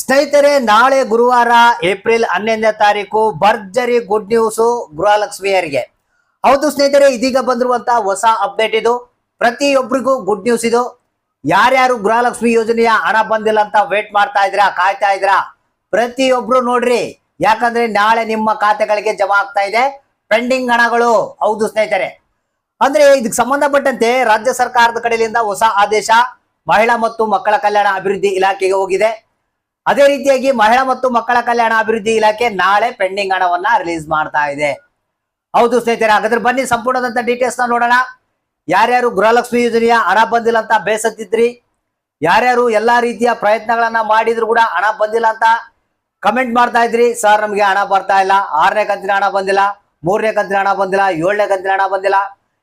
ಸ್ನೇಹಿತರೆ, ನಾಳೆ ಗುರುವಾರ ಏಪ್ರಿಲ್ ಹನ್ನೊಂದನೇ ತಾರೀಕು ಭರ್ಜರಿ ಗುಡ್ ನ್ಯೂಸ್ ಗೃಹಲಕ್ಷ್ಮಿಯರಿಗೆ. ಹೌದು ಸ್ನೇಹಿತರೆ, ಇದೀಗ ಬಂದಿರುವಂತಹ ಹೊಸ ಅಪ್ಡೇಟ್ ಇದು. ಪ್ರತಿಯೊಬ್ಬರಿಗೂ ಗುಡ್ ನ್ಯೂಸ್ ಇದು. ಯಾರ್ಯಾರು ಗೃಹಲಕ್ಷ್ಮಿ ಯೋಜನೆಯ ಹಣ ಬಂದಿಲ್ಲ ಅಂತ ವೇಟ್ ಮಾಡ್ತಾ ಇದ್ರಾ ಕಾಯ್ತಾ ಇದ್ರಾ ಪ್ರತಿಯೊಬ್ರು ನೋಡ್ರಿ. ಯಾಕಂದ್ರೆ ನಾಳೆ ನಿಮ್ಮ ಖಾತೆಗಳಿಗೆ ಜಮಾ ಆಗ್ತಾ ಇದೆ. ಪೆಂಡಿಂಗ್ ಹಣಗಳು. ಹೌದು ಸ್ನೇಹಿತರೆ. ಅಂದ್ರೆ ಇದಕ್ಕೆ ಸಂಬಂಧಪಟ್ಟಂತೆ ರಾಜ್ಯ ಸರ್ಕಾರದ ಕಡೆಯಿಂದ ಹೊಸ ಆದೇಶ ಮಹಿಳಾ ಮತ್ತು ಮಕ್ಕಳ ಕಲ್ಯಾಣ ಅಭಿವೃದ್ಧಿ ಇಲಾಖೆಗೆ ಹೋಗಿದೆ. ಅದೇ ರೀತಿಯಾಗಿ ಮಹಿಳಾ ಮತ್ತು ಮಕ್ಕಳ ಕಲ್ಯಾಣ ಅಭಿವೃದ್ಧಿ ಇಲಾಖೆ ನಾಳೆ ಪೆಂಡಿಂಗ್ ಹಣವನ್ನ ರಿಲೀಸ್ ಮಾಡ್ತಾ ಇದೆ. ಹೌದು ಸ್ನೇಹಿತರೆ, ಹಾಗಾದ್ರೆ ಬನ್ನಿ ಸಂಪೂರ್ಣದಂತ ಡೀಟೇಲ್ಸ್ನ ನೋಡೋಣ. ಯಾರ್ಯಾರು ಗೃಹಲಕ್ಷ್ಮಿ ಯೋಜನೆಯ ಹಣ ಬಂದಿಲ್ಲ ಅಂತ ಬೇಸತ್ತಿದ್ರಿ? ಯಾರ್ಯಾರು ಎಲ್ಲಾ ರೀತಿಯ ಪ್ರಯತ್ನಗಳನ್ನ ಮಾಡಿದ್ರು ಕೂಡ ಹಣ ಬಂದಿಲ್ಲ ಅಂತ ಕಮೆಂಟ್ ಮಾಡ್ತಾ ಇದ್ರಿ. ಸರ್ ನಮಗೆ ಹಣ ಬರ್ತಾ ಇಲ್ಲ. ಆರನೇ ಕಂತಿನ ಹಣ ಬಂದಿಲ್ಲ, ಮೂರನೇ ಕಂತಿನ ಹಣ ಬಂದಿಲ್ಲ, ಏಳನೇ ಕಂತಿನ ಹಣ ಬಂದಿಲ್ಲ.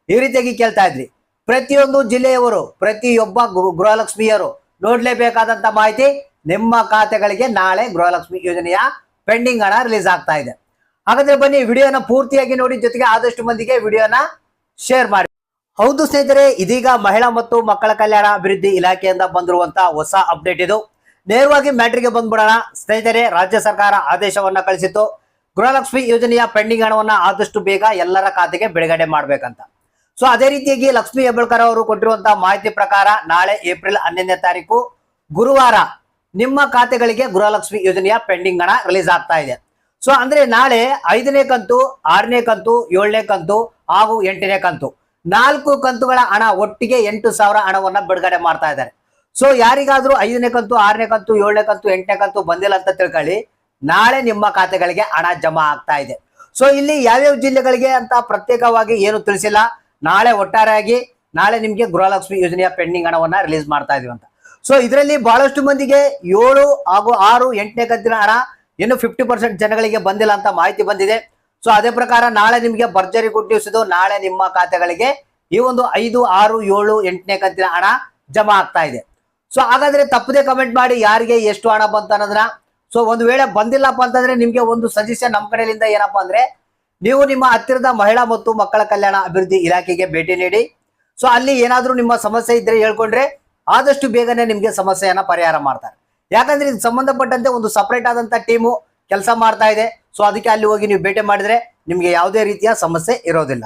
ಈ ರೀತಿಯಾಗಿ ಕೇಳ್ತಾ ಇದ್ರಿ. ಪ್ರತಿಯೊಂದು ಜಿಲ್ಲೆಯವರು, ಪ್ರತಿಯೊಬ್ಬ ಗೃಹಲಕ್ಷ್ಮಿಯರು ನೋಡ್ಲೇಬೇಕಾದಂತ ಮಾಹಿತಿ ನಿಮ್ಮ ಖಾತೆಗಳಿಗೆ ನಾಳೆ ಗೃಹಲಕ್ಷ್ಮಿ ಯೋಜನೆಯ ಪೆಂಡಿಂಗ್ ಹಣ ರಿಲೀಸ್ ಆಗ್ತಾ ಇದೆ. ಹಾಗಾದ್ರೆ ಬನ್ನಿ, ವಿಡಿಯೋನ ಪೂರ್ತಿಯಾಗಿ ನೋಡಿ, ಜೊತೆಗೆ ಆದಷ್ಟು ಮಂದಿಗೆ ವಿಡಿಯೋನ ಶೇರ್ ಮಾಡಿ. ಹೌದು ಸ್ನೇಹಿತರೆ, ಇದೀಗ ಮಹಿಳಾ ಮತ್ತು ಮಕ್ಕಳ ಕಲ್ಯಾಣ ಅಭಿವೃದ್ಧಿ ಇಲಾಖೆಯಿಂದ ಬಂದಿರುವಂತಹ ಹೊಸ ಅಪ್ಡೇಟ್ ಇದು. ನೇರವಾಗಿ ಮ್ಯಾಟ್ರಿಗೆ ಬಂದ್ಬಿಡೋಣ. ಸ್ನೇಹಿತರೆ, ರಾಜ್ಯ ಸರ್ಕಾರ ಆದೇಶವನ್ನ ಕಳಿಸಿತ್ತು. ಗೃಹಲಕ್ಷ್ಮಿ ಯೋಜನೆಯ ಪೆಂಡಿಂಗ್ ಹಣವನ್ನ ಆದಷ್ಟು ಬೇಗ ಎಲ್ಲರ ಖಾತೆಗೆ ಬಿಡುಗಡೆ ಮಾಡ್ಬೇಕಂತ. ಸೊ, ಅದೇ ರೀತಿಯಾಗಿ ಲಕ್ಷ್ಮಿ ಹೆಬ್ಬಳ್ಕರ್ ಅವರು ಕೊಟ್ಟಿರುವಂತಹ ಮಾಹಿತಿ ಪ್ರಕಾರ ನಾಳೆ ಏಪ್ರಿಲ್ ಹನ್ನೊಂದನೇ ತಾರೀಕು ಗುರುವಾರ ನಿಮ್ಮ ಖಾತೆಗಳಿಗೆ ಗೃಹಲಕ್ಷ್ಮಿ ಯೋಜನೆಯ ಪೆಂಡಿಂಗ್ ಹಣ ರಿಲೀಸ್ ಆಗ್ತಾ ಇದೆ. ಸೊ, ಅಂದ್ರೆ ನಾಳೆ ಐದನೇ ಕಂತು, ಆರನೇ ಕಂತು, ಏಳನೇ ಕಂತು ಹಾಗೂ ಎಂಟನೇ ಕಂತು. ನಾಲ್ಕು ಕಂತುಗಳ ಹಣ ಒಟ್ಟಿಗೆ ಎಂಟು ಸಾವಿರ ಹಣವನ್ನ ಬಿಡುಗಡೆ ಮಾಡ್ತಾ ಇದ್ದಾರೆ. ಸೊ, ಯಾರಿಗಾದ್ರೂ ಐದನೇ ಕಂತು, ಆರನೇ ಕಂತು, ಏಳನೇ ಕಂತು, ಎಂಟನೇ ಕಂತು ಬಂದಿಲ್ಲ ಅಂತ ತಿಳ್ಕೊಳ್ಳಿ. ನಾಳೆ ನಿಮ್ಮ ಖಾತೆಗಳಿಗೆ ಹಣ ಜಮಾ ಆಗ್ತಾ ಇದೆ. ಸೊ, ಇಲ್ಲಿ ಯಾವ್ಯಾವ ಜಿಲ್ಲೆಗಳಿಗೆ ಅಂತ ಪ್ರತ್ಯೇಕವಾಗಿ ಏನು ತಿಳಿಸಿಲ್ಲ. ನಾಳೆ ಒಟ್ಟಾರೆಯಾಗಿ ನಾಳೆ ನಿಮ್ಗೆ ಗೃಹಲಕ್ಷ್ಮಿ ಯೋಜನೆಯ ಪೆಂಡಿಂಗ್ ಹಣವನ್ನ ರಿಲೀಸ್ ಮಾಡ್ತಾ ಇದೀವಿ ಅಂತ. ಸೊ ಇದರಲ್ಲಿ ಬಹಳಷ್ಟು ಮಂದಿಗೆ ಏಳು ಹಾಗೂ ಆರು ಎಂಟನೇ ಕಂತಿನ ಹಣ ಇನ್ನು ಫಿಫ್ಟಿ ಪರ್ಸೆಂಟ್ ಜನಗಳಿಗೆ ಬಂದಿಲ್ಲ ಅಂತ ಮಾಹಿತಿ ಬಂದಿದೆ. ಸೊ ಅದೇ ಪ್ರಕಾರ ನಾಳೆ ನಿಮಗೆ ಭರ್ಜರಿ ಗುಡ್ ನ್ಯೂಸ್ ನಾಳೆ ನಿಮ್ಮ ಖಾತೆಗಳಿಗೆ ಈ ಒಂದು ಐದು, ಆರು, ಏಳು, ಎಂಟನೇ ಕಂತಿನ ಹಣ ಜಮಾ ಆಗ್ತಾ ಇದೆ. ಸೊ ಹಾಗಾದ್ರೆ ತಪ್ಪದೆ ಕಮೆಂಟ್ ಮಾಡಿ ಯಾರಿಗೆ ಎಷ್ಟು ಹಣ ಬಂತ ಅನ್ನೋದನ್ನ. ಸೊ ಒಂದು ವೇಳೆ ಬಂದಿಲ್ಲಪ್ಪ ಅಂತಂದ್ರೆ ನಿಮ್ಗೆ ಒಂದು ಸಜೆಷನ್ ನಮ್ಮ ಕಡೆಯಿಂದ ಏನಪ್ಪಾ ಅಂದ್ರೆ ನೀವು ನಿಮ್ಮ ಹತ್ತಿರದ ಮಹಿಳಾ ಮತ್ತು ಮಕ್ಕಳ ಕಲ್ಯಾಣ ಅಭಿವೃದ್ಧಿ ಇಲಾಖೆಗೆ ಭೇಟಿ ನೀಡಿ. ಸೊ ಅಲ್ಲಿ ಏನಾದರೂ ನಿಮ್ಮ ಸಮಸ್ಯೆ ಇದ್ರೆ ಹೇಳ್ಕೊಂಡ್ರೆ ಆದಷ್ಟು ಬೇಗನೆ ನಿಮ್ಗೆ ಸಮಸ್ಯೆಯನ್ನ ಪರಿಹಾರ ಮಾಡ್ತಾರೆ. ಯಾಕಂದ್ರೆ ಇದು ಸಂಬಂಧಪಟ್ಟಂತೆ ಒಂದು ಸಪರೇಟ್ ಆದಂತ ಟೀಮು ಕೆಲಸ ಮಾಡ್ತಾ ಇದೆ. ಸೊ ಅದಕ್ಕೆ ಅಲ್ಲಿ ಹೋಗಿ ನೀವು ಭೇಟಿ ಮಾಡಿದ್ರೆ ನಿಮ್ಗೆ ಯಾವುದೇ ರೀತಿಯ ಸಮಸ್ಯೆ ಇರೋದಿಲ್ಲ.